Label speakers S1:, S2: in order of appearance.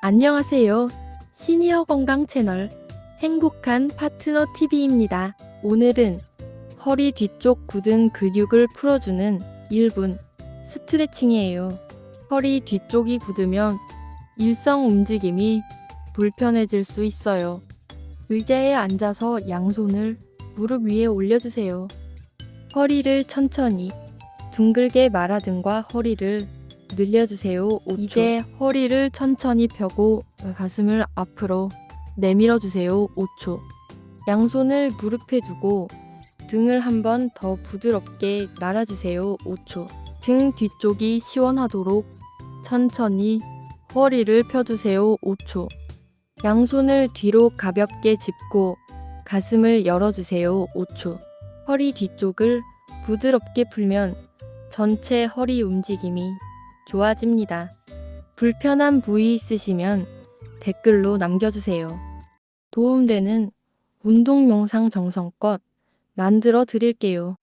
S1: 안녕하세요. 시니어 건강 채널 행복한 파트너 TV입니다. 오늘은 허리 뒤쪽 굳은 근육을 풀어주는 1분 스트레칭이에요. 허리 뒤쪽이 굳으면 일성 움직임이 불편해질 수 있어요. 의자에 앉아서 양손을 무릎 위에 올려주세요. 허리를 천천히 둥글게 말아등과 허리를 늘려주세요. 5초. 이제 허리를 천천히 펴고 가슴을 앞으로 내밀어 주세요. 5초. 양손을 무릎에 두고 등을 한 번 더 부드럽게 말아주세요. 5초. 등 뒤쪽이 시원하도록 천천히 허리를 펴주세요. 5초. 양손을 뒤로 가볍게 짚고 가슴을 열어주세요. 5초. 허리 뒤쪽을 부드럽게 풀면 전체 허리 움직임이 좋아집니다. 불편한 부위 있으시면 댓글로 남겨주세요. 도움되는 운동 영상 정성껏 만들어 드릴게요.